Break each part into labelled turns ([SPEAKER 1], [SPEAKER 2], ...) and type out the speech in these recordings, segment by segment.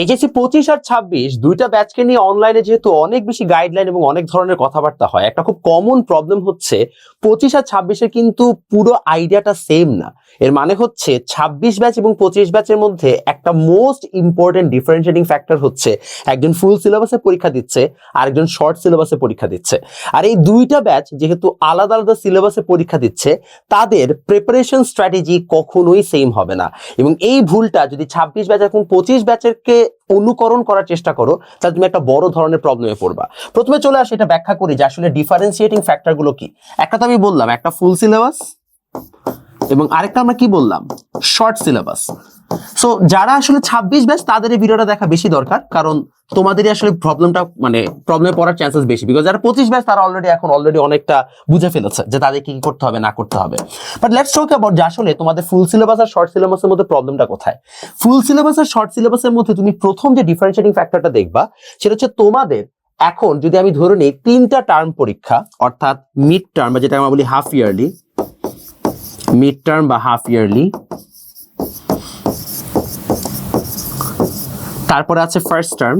[SPEAKER 1] HSC পঁচিশ আর ছাব্বিশ, দুইটা ব্যাচকে নিয়ে অনলাইনে যেহেতু অনেক বেশি গাইডলাইন এবং অনেক ধরনের কথাবার্তা হয়, একটা খুব কমন প্রবলেম হচ্ছে পঁচিশ আর ছাব্বিশে কিন্তু পুরো আইডিয়াটা সেম না। এর মানে হচ্ছে ছাব্বিশ ব্যাচ এবং পঁচিশ ব্যাচের মধ্যে একটা মোস্ট ইম্পর্টেন্ট ডিফারেন্সিয়েটিং ফ্যাক্টর হচ্ছে একজন ফুল সিলেবাসে পরীক্ষা দিচ্ছে আর একজন শর্ট সিলেবাসে পরীক্ষা দিচ্ছে। আর এই দুইটা ব্যাচ যেহেতু আলাদা আলাদা সিলেবাসে পরীক্ষা দিচ্ছে, তাদের প্রিপারেশন স্ট্র্যাটেজি কখনোই সেম হবে না। এবং এই ভুলটা যদি ছাব্বিশ ব্যাচ এবং পঁচিশ ব্যাচেরকে অনুকরণ করার চেষ্টা করো, তাহলে তুমি একটা বড় ধরনের প্রবলেমে পড়বা। প্রথমে চলে আসে, এটা ব্যাখ্যা করি যে আসলে ডিফারেন্সিয়েটিং ফ্যাক্টরগুলো কি। একটা তো আমি বললাম, একটা ফুল সিলেবাস এবং আরেকটা আমরা কি বললাম? শর্ট সিলেবাস সো যারা আসলে ছাব্বিশ ব্যাচ তাদের এই ভিডিওটা দেখা বেশি দরকার, কারণ তোমাদেরই আসলে প্রবলেমটা মানে প্রবলেমে পড়ার চান্সেস বেশি। বিকজ যারা পঁচিশ ব্যাচ তারা অলরেডি এখন অলরেডি অনেকটা বুঝে ফেলেছে যে তাদের কি করতে হবে, না করতে হবে। বাট লেটস টক অ্যাবাউট যে আসলে তোমাদের ফুল সিলেবাস আর শর্ট সিলেবাসের মধ্যে প্রবলেমটা কোথায়? ফুল সিলেবাস আর শর্ট সিলেবাসের মধ্যে তুমি প্রথম যে ডিফারেন্সিয়েটিং ফ্যাক্টরটা দেখবা, সেটা হচ্ছে তোমাদের এখন যদি আমি ধরে নিই তিনটা টার্ম পরীক্ষা, অর্থাৎ মিড টার্ম যেটা আমরা বলি হাফ ইয়ারলি মিড টার্ম বা হাফ ইয়ারলি তারপরে আছে ফার্স্ট টার্ম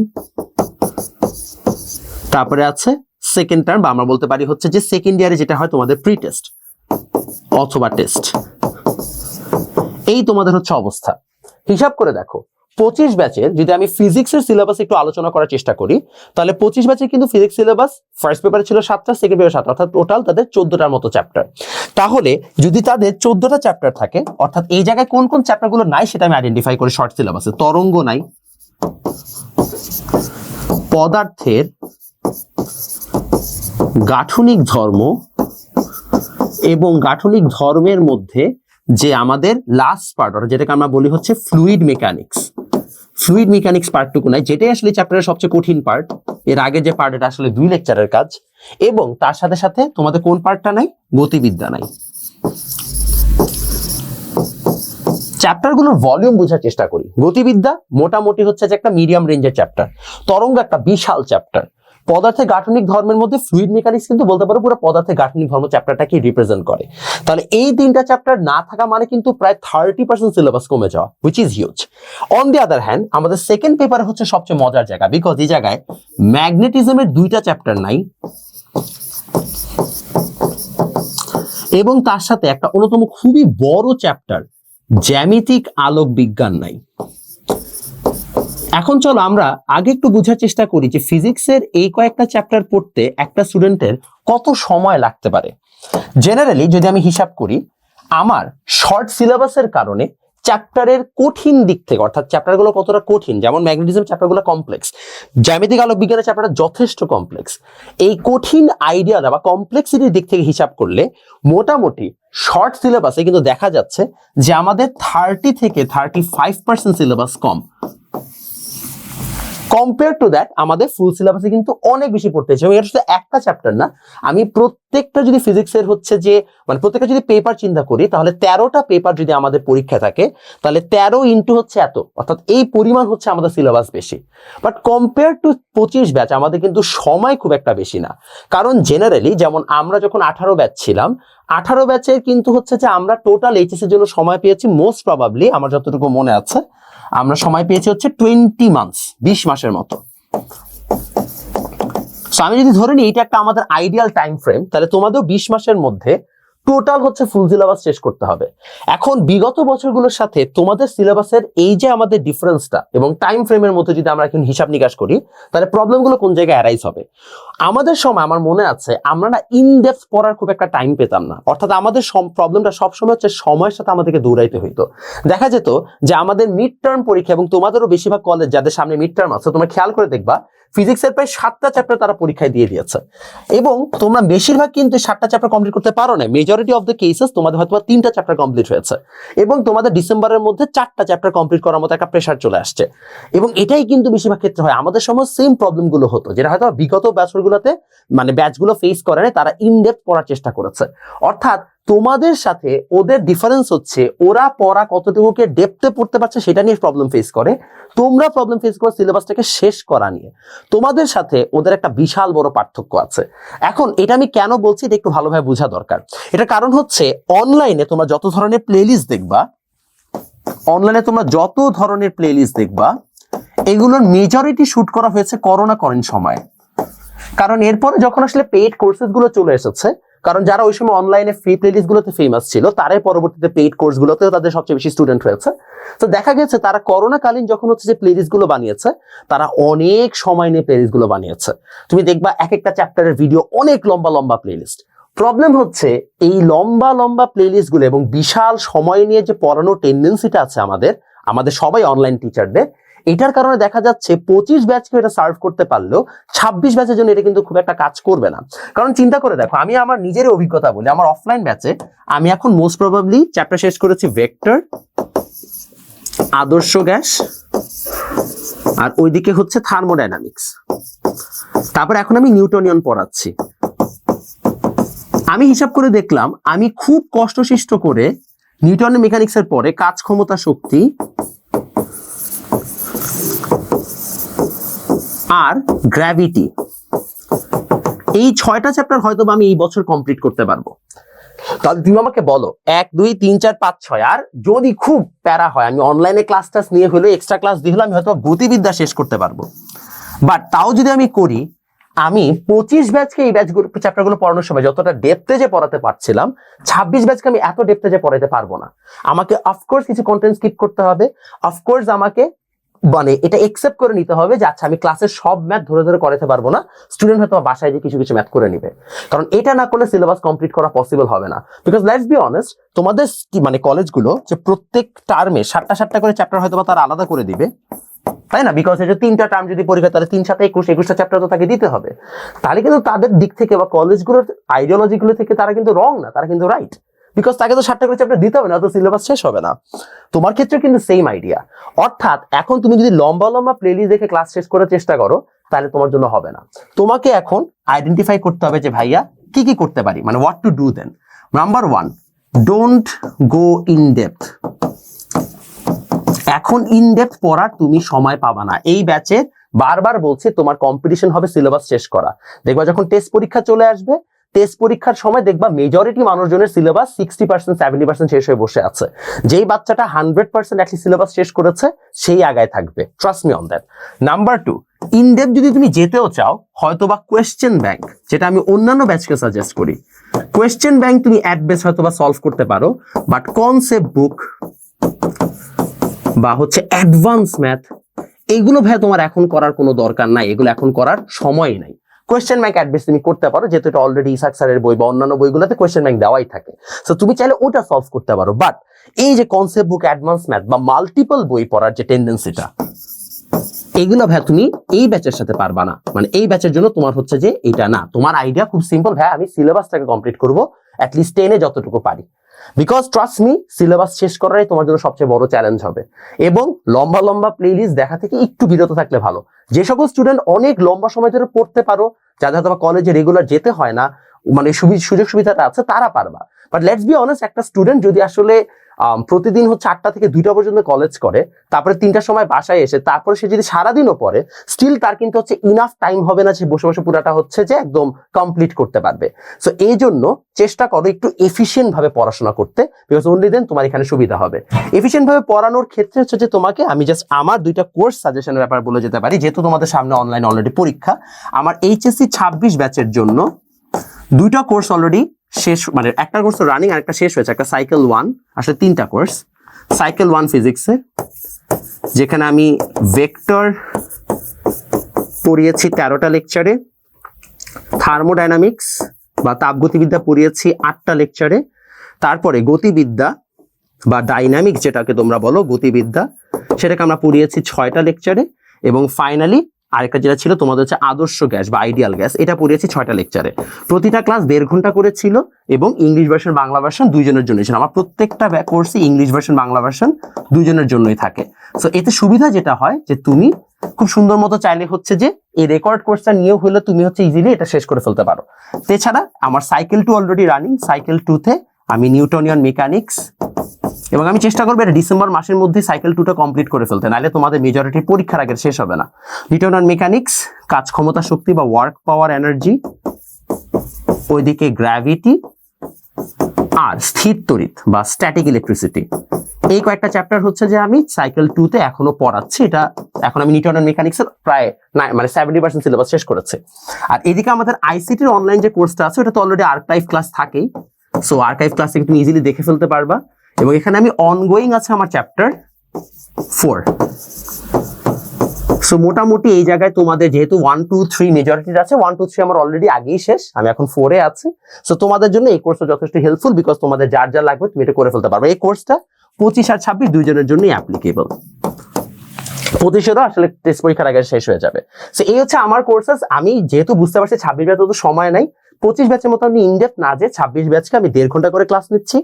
[SPEAKER 1] তারপরে আছে সেকেন্ড টার্ম বা আমরা বলতে পারি হচ্ছে যে সেকেন্ড ইয়ারে যেটা হয় তোমাদের প্রি টেস্ট অথবা টেস্ট এই তোমাদের হচ্ছে অবস্থা। হিসাব করে দেখো। পঁচিশ ব্যাচের যদি আমি ফিজিক্সের সিলেবাস একটু আলোচনা করার চেষ্টা করি, তাহলে পঁচিশ ব্যাচের কিন্তু ফিজিক্স সিলেবাস ফার্স্ট পেপারে ছিল সাতটা সেকেন্ড পেপারে সাতটা, অর্থাৎ টোটাল তাদের চোদ্দটার মতো চ্যাপ্টার তাহলে যদি তাদের চোদ্দটা চ্যাপ্টার থাকে, অর্থাৎ এই জায়গায় কোন কোন চ্যাপ্টারগুলো নাই সেটা আমি আইডেন্টিফাই করি শর্ট সিলেবাসে তরঙ্গ নাই, পদার্থের গাঠনিক ধর্ম এবং গাঠনিক ধর্মের মধ্যে যে আমাদের লাস্ট পার্ট অর্থাৎ যেটাকে আমরা বলি হচ্ছে ফ্লুইড মেকানিক্স ফ্লুইড মেকানিক্স পার্টটুকু নাই, যেটাই আসলে চ্যাপ্টারের সবচেয়ে কঠিন পার্ট এর আগে যে পার্ট এটা আসলে দুই লেকচারের কাজ, এবং তার সাথে সাথে তোমাদের কোন পার্টটা নাই? গতিবিদ্যা নাই। চ্যাপ্টারগুলোর ভলিউম বোঝার চেষ্টা করি। গতিবিদ্যা মোটামুটি হচ্ছে যে একটা মিডিয়াম রেঞ্জের চ্যাপ্টার তরঙ্গ একটা বিশাল চ্যাপ্টার পদার্থের গাঠনিক ধর্মের মধ্যে ফ্লুইড মেকানিক্স কিন্তু বলতে পারো পুরো পদার্থের গাঠনিক ধর্ম চ্যাপ্টারটাকে রিপ্রেজেন্ট করে। তাহলে এই তিনটা চ্যাপ্টার না থাকা মানে কিন্তু প্রায় থার্টি পার্সেন্ট সিলেবাস কমে যাওয়া which is huge on the other hand আমাদের সেকেন্ড পেপার হচ্ছে সবচেয়ে মজার জায়গা বিকজ এই জায়গায় ম্যাগনেটিজমের দুইটা চ্যাপ্টার নাই, এবং তার সাথে একটা অন্যতম খুবই বড় চ্যাপ্টার জ্যামিতিক আলোক বিজ্ঞান নাই। এখন চলো আমরা আগে একটু বোঝার চেষ্টা করি যে ফিজিক্সের এই কয়েকটা চ্যাপ্টার পড়তে একটা স্টুডেন্টের কত সময় লাগতে পারে। জেনারেলি যদি আমি হিসাব করি, আমার শর্ট সিলেবাসের কারণে চ্যাপ্টারের কঠিন দিক থেকে, অর্থাৎ চ্যাপ্টারগুলো কতটা কঠিন, যেমন ম্যাগনেটিজম চ্যাপ্টারগুলো কমপ্লেক্স জ্যামিতিক আলোক বিজ্ঞানের চ্যাপ্টারটা যথেষ্ট কমপ্লেক্স এই কঠিন আইডিয়াটা বা কমপ্লেক্সিটির দিক থেকে হিসাব করলে মোটামুটি শর্ট সিলেবাসে কিন্তু দেখা যাচ্ছে যে আমাদের থার্টি থেকে থার্টি ফাইভ পার্সেন্ট সিলেবাস কম। কম্পেয়ার টু দ্যাট আমাদের ফুল সিলেবাসে কিন্তু অনেক বেশি পড়তে হচ্ছে এবং এটা শুধু একটা চ্যাপ্টার না, আমি প্রত্যেকটা যদি ফিজিক্সের হচ্ছে যে মানে প্রত্যেকটা যদি পেপার চিন্তা করি, তাহলে তেরোটা পেপার যদি আমাদের পরীক্ষা থাকে, তাহলে তেরো ইন্টু হচ্ছে এত। অর্থাৎ এই পরিমাণ হচ্ছে আমাদের সিলেবাস বেশি। বাট কম্পেয়ার টু পঁচিশ ব্যাচ আমাদের কিন্তু সময় খুব একটা বেশি না। কারণ জেনারেলি যেমন আমরা যখন আঠারো ব্যাচ ছিলাম আঠারো ব্যাচের কিন্তু হচ্ছে যে আমরা টোটাল এইচএস এর জন্য সময় পেয়েছি মোস্ট প্রবাবলি আমার যতটুকু মনে আছে, আমরা সময় পেয়েছি হচ্ছে টোয়েন্টি মান্থস বিশ মাসের মতো। আমি যদি ধরে নিই, এটা একটা আমাদের আইডিয়াল টাইম ফ্রেম তাহলে তোমাদের বিশ মাসের মধ্যে টোটাল হচ্ছে ফুল সিলেবাস শেষ করতে হবে। এখন বিগত বছরগুলোর সাথে তোমাদের সিলেবাসের এই যে আমাদের ডিফারেন্সটা এবং টাইম ফ্রেমের মধ্যে যদি আমরা এখন হিসাব নিকাশ করি, তাহলে প্রবলেমগুলো কোন জায়গায় অ্যারাইজ হবে? আমাদের সময়, আমার মনে আছে, আমরা না ইন ডেপথ পড়ার খুব একটা টাইম পেতাম না। অর্থাৎ আমাদের প্রবলেমটা সবসময় হচ্ছে সময়ের সাথে আমাদেরকে দৌড়াইতে হইতো। দেখা যেত যে আমাদের মিড টার্ম পরীক্ষা এবং তোমাদেরও বেশিরভাগ কলেজ যাদের সামনে মিড টার্ম আছে, তোমরা খেয়াল করে দেখবা ফিজিক্সের প্রায় সাতটা চ্যাপ্টার তারা পরীক্ষায় দিয়ে দিয়েছে। এবং তোমরা বেশিরভাগ কিন্তু সাতটা চ্যাপ্টার কমপ্লিট করতে পারো না মেজরিটি অফ দ্য কেসেস তোমাদের হয়তো তিনটা চ্যাপ্টার কমপ্লিট হয়েছে এবং তোমাদের ডিসেম্বরের মধ্যে চারটা চ্যাপ্টার কমপ্লিট করার মতো একটা প্রেশার চলে আসছে। এবং এটাই কিন্তু বেশিরভাগ ক্ষেত্রে হয়। আমাদের সময় সেম প্রবলেমগুলো হতো, যেটা হয়তো বিগত বছরগুলোতে মানে ব্যাচগুলো ফেস করে তারা ইনডেপথ পড়ার চেষ্টা করেছে। অর্থাৎ তোমাদের সাথে ওদের ডিফারেন্স হচ্ছে, ওরা পড়া কতটুকুকে ডেপতে পড়তে পারছে সেটা নিয়ে প্রবলেম ফেস করে। তোমরা প্রবলেম ফেস করো সিলেবাসটাকে শেষ করা নিয়ে। তোমাদের সাথে ওদের একটা বিশাল বড় পার্থক্য আছে। এখন এটা আমি কেন বলছি, এটা একটু ভালোভাবে বোঝা দরকার। এটা কারণ হচ্ছে অনলাইনে তোমরা যত ধরনের প্লেলিস্ট দেখবা অনলাইনে তোমরা যত ধরনের প্লেলিস্ট দেখবা, এগুলোর মেজরিটি শুট করা হয়েছে করোনা করেন সময়। কারণ এরপরে যখন আসলে পেইড কোর্সেসগুলো চলে এসেছে কারণ যারা ওই সময় অনলাইনে ফ্রি প্লেলিস্ট গুলোতে ফেমাস ছিল, তারাই পরবর্তীতে পেইড কোর্স গুলোতেও তাদের সবচেয়ে বেশি স্টুডেন্ট হয়েছে। তো দেখা গেছে তারা করোনা কালীন যখন হচ্ছে যে প্লেলিস্টগুলো বানিয়েছে, তারা অনেক সময় নিয়ে প্লেলিস্টগুলো বানিয়েছে। তুমি দেখবা এক একটা চ্যাপ্টারের ভিডিও অনেক লম্বা লম্বা প্লেলিস্ট প্রবলেম হচ্ছে এই লম্বা লম্বা প্লেলিস্টগুলো এবং বিশাল সময় নিয়ে যে পড়ানোর টেন্ডেন্সিটা আছে আমাদের আমাদের সবাই অনলাইন টিচারদের এটার কারণে দেখা যাচ্ছে পঁচিশ ব্যাচকে এটা সার্ভ করতে পারলেও ছাব্বিশ ব্যাচের জন্য এটা কিন্তু খুব একটা কাজ করবে না। কারণ চিন্তা করে দেখো, আমি আমার নিজের অভিজ্ঞতা বলি, আমার অফলাইন ব্যাচে আমি এখন মোস্ট প্রবাবলি চ্যাপ্টার শেষ করেছি ভেক্টর আদর্শ গ্যাস, আর ওইদিকে হচ্ছে থার্মোডাইনামিক্স তারপর এখন আমি নিউটনিয়ন পড়াচ্ছি। আমি হিসাব করে দেখলাম, আমি খুব কষ্টশিষ্ট করে নিউটনের মেকানিক্সের পরে কাজ ক্ষমতা শক্তি আর গ্র্যাভিটি এই ছয়টা চ্যাপ্টার হয়তো আমি এই বছর কমপ্লিট করতে পারব। তাহলে তুমি আমাকে বলো, এক, দুই, তিন, চার, পাঁচ, ছয়, আর যদি খুব প্যারা হয়, আমি অনলাইনে ক্লাস টাস নিয়ে হলেও এক্সট্রা ক্লাস দিয়ে আমি হয়তো গতিবিদ্যা শেষ করতে পারব। বাট তাও যদি আমি করি, আমি পঁচিশ ব্যাচকে এই ব্যাচগুলো চ্যাপ্টারগুলো পড়ানোর সময় যতটা ডেপথে যে পড়াতে পারছিলাম, ছাব্বিশ ব্যাচকে আমি এত ডেপথে যে পড়াতে পারব না। আমাকে অফকোর্স কিছু কন্টেন্ট স্কিপ করতে হবে। অফকোর্স আমাকে মানে এটা একসেপ্ট করে নিতে হবে যে আচ্ছা আমি ক্লাসের সব ম্যাথ ধরে ধরে করাতে পারব না। স্টুডেন্ট হয়তো বাসায় যে কিছু কিছু ম্যাথ করে নিবে। কারণ এটা না করলে সিলেবাস কমপ্লিট করা পসিবল হবে না। বিকজ লেটস বি অনেস্ট তোমাদের মানে কলেজগুলো যে প্রত্যেক টার্মে সাতটা সাতটা করে চ্যাপ্টার হয়তো বা তারা আলাদা করে দিবে। তাই না? বিকজ এই যে তিনটা টার্ম যদি পরীক্ষা, তাহলে তিন সাথে একুশ, একুশটা চ্যাপ্টার তো তাকে দিতে হবে। তাহলে কিন্তু তাদের দিক থেকে বা কলেজগুলোর আইডিওলজি গুলো থেকে তারা কিন্তু রং না, তারা কিন্তু রাইট বিকজ তাকে তো সাতটা করে চ্যাপ্টার দিতে হবে না, তো সিলেবাস শেষ হবে না। তোমার ক্ষেত্রে কিন্তু সেম আইডিয়া অর্থাৎ এখন তুমি যদি লম্বা লম্বা প্লেলিস্ট দেখে ক্লাস শেষ করার চেষ্টা করো, তাহলে তোমার জন্য হবে না। তোমাকে এখন আইডেন্টিফাই করতে হবে যে, ভাইয়া, কি কি করতে পারি? মানে what to do then number one don't go in depth এখন ইন ডেপথ পড়ার তুমি সময় পাবা না। এই ব্যাচে বারবার বলছে, তোমার কম্পিটিশন হবে সিলেবাস শেষ করা। দেখবা যখন টেস্ট পরীক্ষা চলে আসবে টেস্ট পরীক্ষার সময় দেখবা মেজরিটি মানুষজনের syllabus sixty percent seventy percent শেষ হয়ে বসে আছে। যেই বাচ্চাটা হান্ড্রেড পার্সেন্ট একটি সিলেবাস শেষ করেছে, সেই আগায় থাকবে। Trust me on that number two in depth যদি তুমি যেতেও চাও হয়তো বা কোয়েশ্চেন ব্যাংক যেটা আমি অন্যান্য ব্যাচকে সাজেস্ট করি কোয়েশ্চেন ব্যাংক তুমি অ্যাট বেস হয়তো বা সলভ করতে পারো বাট কনসেপ্ট বুক বা হচ্ছে অ্যাডভান্স ম্যাথ এগুলো ভাই তোমার এখন করার কোনো দরকার নাই, এগুলো এখন করার সময় নাই। কোয়েশ্চেন ব্যাংক অ্যাডবেস তুমি করতে পারো, যেহেতু এটা অলরেডি ইসাক স্যারের বই বা অন্যান্য বইগুলোতে কোয়েশ্চেন ব্যাংক দেওয়াই থাকে। সো তুমি চাইলে ওটা সলভ করতে পারো। বাট এই যে কনসেপ্ট বুক অ্যাডভান্স ম্যাথ বা মাল্টিপল বই পড়ার যে টেন্ডেন্সিটা এগুলো ভাই তুমি এই ব্যাচের সাথে পারবা না। মানে এই ব্যাচের জন্য তোমার হচ্ছে যে এটা না। তোমার আইডিয়া খুব সিম্পল ভাই, আমি সিলেবাসটাকে কমপ্লিট করব অ্যাটলিস্ট টেনে যতটুকু পারি। বিকজ ট্রাস্ট মি সিলেবাস শেষ করাই তোমার জন্য সবচেয়ে বড় চ্যালেঞ্জ হবে। এবং লম্বা লম্বা প্লেলিস্ট দেখা থেকে একটু বিরত থাকলে ভালো। যে সকল স্টুডেন্ট অনেক লম্বা সময় ধরে পড়তে পারো যাদের তোমার কলেজে রেগুলার যেতে হয় না মানে সুযোগ সুবিধাটা আছে, তারা পারবা। বাট লেটস বি অনেস্ট একটা স্টুডেন্ট যদি আসলে প্রতিদিন হচ্ছে আটটা থেকে দুইটা পর্যন্ত কলেজ করে, তারপরে তিনটার সময় বাসায় এসে, তারপরে সে যদি সারাদিনও পড়ে স্টিল তার কিন্তু হচ্ছে ইনাফ টাইম হবে না যে বসে বসে পুরাটা হচ্ছে যে একদম কমপ্লিট করতে পারবে। সো এই জন্য চেষ্টা করো একটু এফিসিয়েন্ট ভাবে পড়াশোনা করতে বিকজ অনলি দেন তোমার এখানে সুবিধা হবে। এফিসিয়েন্ট ভাবে পড়ানোর ক্ষেত্রে হচ্ছে যে তোমাকে, আমি জাস্ট আমার দুইটা কোর্স সাজেশনের ব্যাপার বলে যেতে পারি, যেহেতু তোমাদের সামনে অনলাইন অলরেডি পরীক্ষা, আমার এইচএসসি ছাব্বিশ ব্যাচের জন্য দুইটা কোর্স অলরেডি শেষ মানে একটা কোর্স তো রানিং আর একটা শেষ হয়েছে, একটা সাইকেল ওয়ান আসলে তিনটা কোর্স সাইকেল ওয়ান ফিজিক্সের যেখানে আমি ভেক্টর পড়িয়েছি তেরোটা লেকচারে থার্মোডাইনামিক্স বা তাপগতিবিদ্যা পড়িয়েছি আটটা লেকচারে তারপরে গতিবিদ্যা বা ডাইনামিক যেটাকে তোমরা বলো, গতিবিদ্যা, সেটাকে আমরা পড়িয়েছি ছয়টা লেকচারে এবং ফাইনালি আরেকটা যেটা ছিল তোমাদের হচ্ছে আদর্শ গ্যাস বা আইডিয়াল গ্যাস, এটা পড়িয়েছি ছয়টা লেকচারে প্রতিটা ক্লাস দেড় ঘণ্টা করে ছিল এবং ইংলিশ ভার্সন বাংলা ভার্সন দুইজনের জন্য ছিল। আমার প্রত্যেকটা কোর্সই ইংলিশ ভার্সন বাংলা ভার্সন দুইজনের জন্যই থাকে। সো এতে সুবিধা যেটা হয় যে তুমি খুব সুন্দর মতো চাইলে হচ্ছে যে এই রেকর্ড কোর্সটা নিয়েও হলে তুমি হচ্ছে ইজিলি এটা শেষ করে ফেলতে পারো। এছাড়া আমার cycle two already running cycle টুতে আমি নিউটনিয়ান মেকানিক্স এবং আমি চেষ্টা করব এটা ডিসেম্বর মাসের মধ্যে সাইকেল টুটা কমপ্লিট করে ফেলতে। নাহলে তোমাদের মেজরিটি পরীক্ষার আগে শেষ হবে না। নিউটনিয়ান মেকানিক্স, কাজ ক্ষমতা শক্তি বা ওয়ার্ক পাওয়ার এনার্জি ওইদিকে গ্র্যাভিটি আর স্থির তড়িৎ বা স্ট্যাটিক ইলেকট্রিসিটি এই কয়েকটা চ্যাপ্টার হচ্ছে যে আমি সাইকেল টু তে এখনও পড়াচ্ছি। এটা এখন আমি নিউটনের মেকানিক্স এর প্রায় মানে সেভেন্টি পার্সেন্ট সিলেবাস শেষ করেছে। আর এদিকে আমাদের আইসিটির অনলাইন যে কোর্সটা আছে ওটা তো অলরেডি আর্কাইভ ক্লাস থাকেই। সো আর্কাইভ ক্লাস থেকে তুমি ইজিলি দেখে ফেলতে পারবা। এবং এখানে আমি অনগোয়িং আছে আমার চ্যাপ্টার ফোর সো মোটামুটি এই জায়গায় তোমাদের যেহেতু ওয়ান টু থ্রি মেজরিটি আছে ওয়ান টু থ্রি আমার অলরেডি আগেই শেষ, আমি এখন ফোরে আছি। সো তোমাদের জন্য এই কোর্সটা যথেষ্ট হেল্পফুল বিকজ তোমাদের যার যা লাগবে তুমি এটা করে ফেলতে পারবে। এই কোর্সটা পঁচিশ আর ছাব্বিশ দুইজনের জন্যই অ্যাপ্লিকেবল পঁচিশেরও আসলে টেস্ট পরীক্ষার আগে শেষ হয়ে যাবে। সো এই হচ্ছে আমার কোর্সেস আমি যেহেতু বুঝতে পারছি ছাব্বিশ তো সময় নাই। পঁচিশ ব্যাচের মতো আমি ইনডেপ না যে ছাব্বিশ ব্যাচকে আমি দেড় ঘণ্টা করে ক্লাস নিচ্ছি।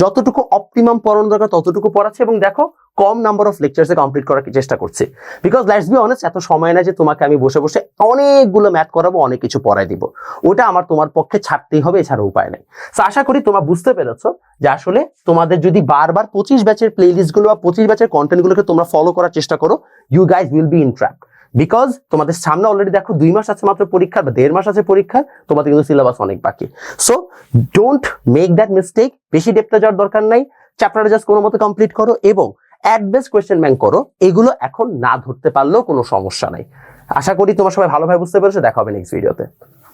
[SPEAKER 1] যতটুকু অপটিমাম পড়ানো দরকার, ততটুকু পড়াচ্ছি এবং দেখো, কম নাম্বার অফ লেকচার্সে কমপ্লিট করার চেষ্টা করছি। বিকজ লেটস বি অনেস্ট এত সময় না যে তোমাকে আমি বসে বসে অনেকগুলো ম্যাথ করাবো, অনেক কিছু পড়াই দিব। ওটা আমার তোমার পক্ষে ছাড়তেই হবে এছাড়া উপায় নেই। তো আশা করি তোমরা বুঝতে পেরেছ যে আসলে তোমাদের যদি বারবার পঁচিশ ব্যাচের প্লে গুলো বা পঁচিশ ব্যাচের কন্টেন্ট গুলোকে তোমরা ফলো করার চেষ্টা করো you guys will be in trap because তোমাদের সামনে অলরেডি দেখো দুই মাস আছে মাত্র পরীক্ষা বা দেড় মাস আছে পরীক্ষা, তোমাদের কিন্তু সিলেবাস অনেক বাকি। So don't make that mistake বেশি ডেপতে যাওয়ার দরকার নাই চ্যাপ্টারটা জাস্ট কোনো মতো কমপ্লিট করো এবং অ্যাডভেস কোয়েশ্চেন ব্যাংক করো, এগুলো এখন না ধরতে পারলেও কোনো সমস্যা নাই। আশা করি তোমার সবাই ভালোভাবে বুঝতে পেরেছ, দেখা হবে নেক্সট ভিডিওতে